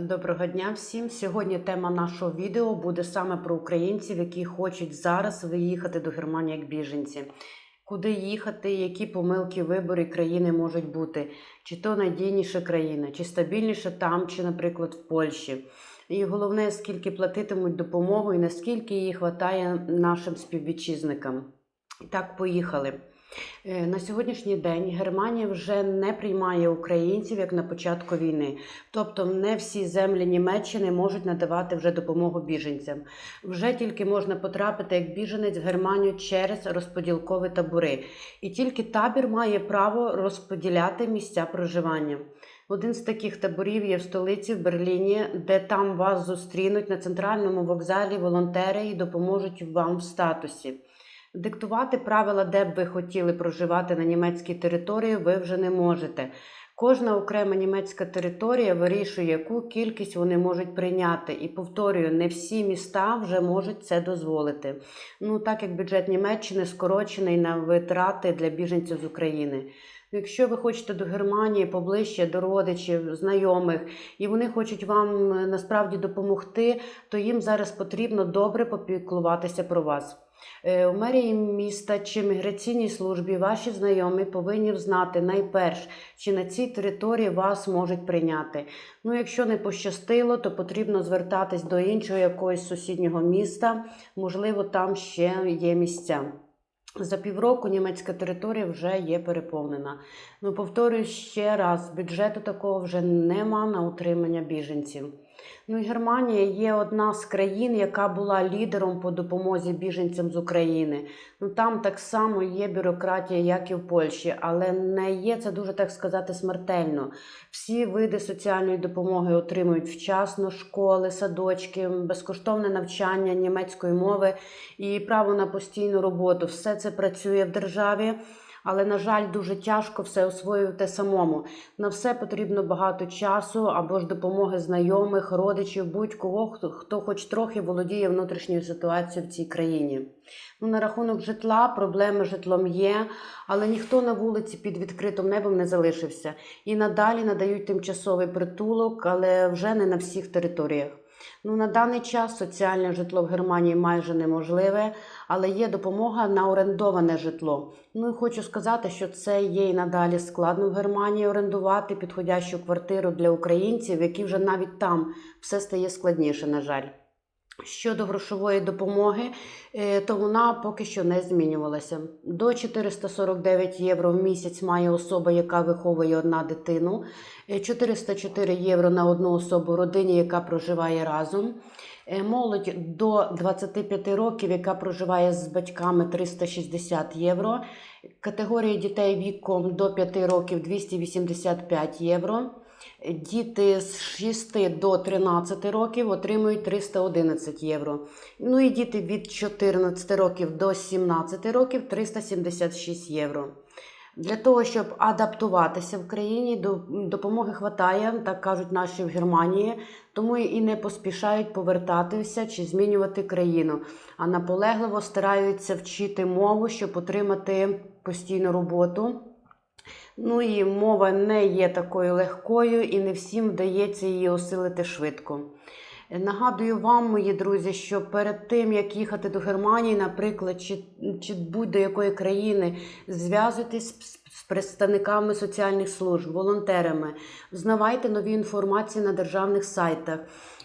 Доброго дня всім. Сьогодні тема нашого відео буде саме про українців, які хочуть зараз виїхати до Германії як біженці. Куди їхати, які помилки вибори країни можуть бути, чи то надійніша країна, чи стабільніше там, чи, наприклад, в Польщі. І головне, скільки платитимуть допомогу і наскільки її вистачає нашим співвітчизникам. І так, поїхали. Е, На сьогоднішній день Германія вже не приймає українців як на початку війни. Тобто не всі землі Німеччини можуть надавати вже допомогу біженцям. Вже тільки можна потрапити як біженець в Германію через розподілкові табори. І тільки табір має право розподіляти місця проживання. Один з таких таборів є в столиці в Берліні, де там вас зустрінуть на центральному вокзалі волонтери і допоможуть вам в статусі. Диктувати правила, де б ви хотіли проживати на німецькій території, ви вже не можете. Кожна окрема німецька територія вирішує, яку кількість вони можуть прийняти. І повторюю, не всі міста вже можуть це дозволити. Ну так як бюджет Німеччини скорочений на витрати для біженців з України. Якщо ви хочете до Германії поближче до родичів, знайомих, і вони хочуть вам е, насправді допомогти, то їм зараз потрібно добре попіклуватися про вас. Е, У мерії міста чи міграційній службі ваші знайомі повинні знати найперш, чи на цій території вас можуть прийняти. Ну, якщо не пощастило, то потрібно звертатись до іншого якогось сусіднього міста, можливо, там ще є місця. За півроку німецька територія вже є переповнена. Ну, повторюю ще раз, бюджету такого вже нема на утримання біженців. Ну і Германія є одна з країн, яка була лідером по допомозі біженцям з України. Ну там так само є бюрократія, як і в Польщі, але не є це дуже так сказати смертельно. Всі види соціальної допомоги отримують вчасно: школи, садочки, безкоштовне навчання німецької мови і право на постійну роботу. Все це працює в державі. Але, на жаль, дуже тяжко все освоювати самому. На все потрібно багато часу або ж допомоги знайомих, родичів, будь-кого, хто, хто хоч трохи володіє внутрішньою ситуацією в цій країні. Ну, на рахунок житла проблеми з житлом є, але ніхто на вулиці під відкритим небом не залишився. І надалі надають тимчасовий притулок, але вже не на всіх територіях. Ну, на даний час соціальне житло в Германії майже неможливе, але є допомога на орендоване житло. Ну і хочу сказати, що це є і надалі складно в Германії орендувати підходящу квартиру для українців, які вже навіть там все стає складніше, на жаль. Щодо грошової допомоги, е, то вона поки що не змінювалася. До 449 євро в місяць має особа, яка виховує одна дитину, е, 404 євро на одну особу родині, яка проживає разом. Е, Молодь до 25 років, яка проживає з батьками 360 євро. Категорія дітей віком до 5 років 285 євро. Діти з 6 до 13 років отримують 311 євро. Ну і діти від 14 років до 17 років 376 євро. Для того, щоб адаптуватися в країні, допомоги хватає, так кажуть наші в Германії, тому і не поспішають повертатися чи змінювати країну, а наполегливо стараються вчити мову, щоб отримати постійну роботу. Ну і мова не є такою легкою, і не всім вдається її осилити швидко. Нагадую вам, мої друзі, що перед тим, як їхати до Германії, наприклад, чи, чи будь-до якої країни, зв'язуйтесь з з представниками соціальних служб, волонтерами, взнавайте нові інформації на державних сайтах.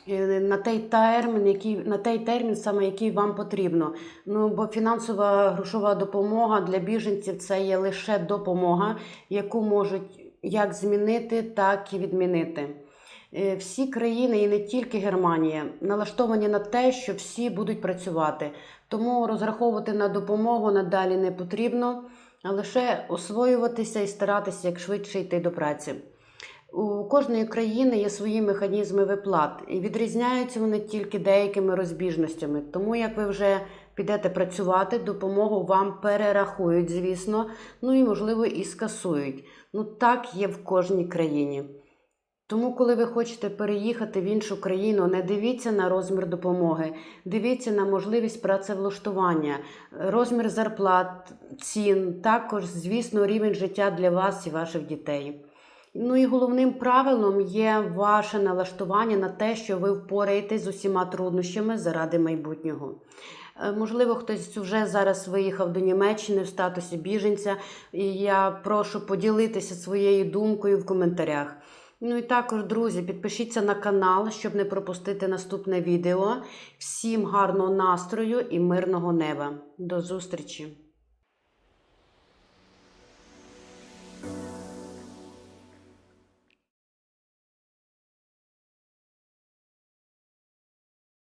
Е, На той термін, який на той термін, саме який вам потрібно. Ну бо фінансова грошова допомога для біженців це є лише допомога, яку можуть як змінити, так і відмінити. Е, Всі країни, і не тільки Германія, налаштовані на те, що всі будуть працювати. Тому розраховувати на допомогу надалі не потрібно, а лише освоюватися і старатися як швидше йти до праці. У кожної країни є свої механізми виплат, і відрізняються вони тільки деякими розбіжностями. Тому як ви вже підете працювати, допомогу вам перерахують, звісно, ну і можливо і скасують. Ну так є в кожній країні. Тому, коли ви хочете переїхати в іншу країну, не дивіться на розмір допомоги, дивіться на можливість працевлаштування, розмір зарплат, цін, також, звісно, рівень життя для вас і ваших дітей. Ну і головним правилом є ваше налаштування на те, що ви впораєтесь з усіма труднощами заради майбутнього. Е, Можливо, хтось вже зараз виїхав до Німеччини в статусі біженця, і я прошу поділитися своєю думкою в коментарях. Ну і також, друзі, підпишіться на канал, щоб не пропустити наступне відео. Всім гарного настрою і мирного неба. До зустрічі!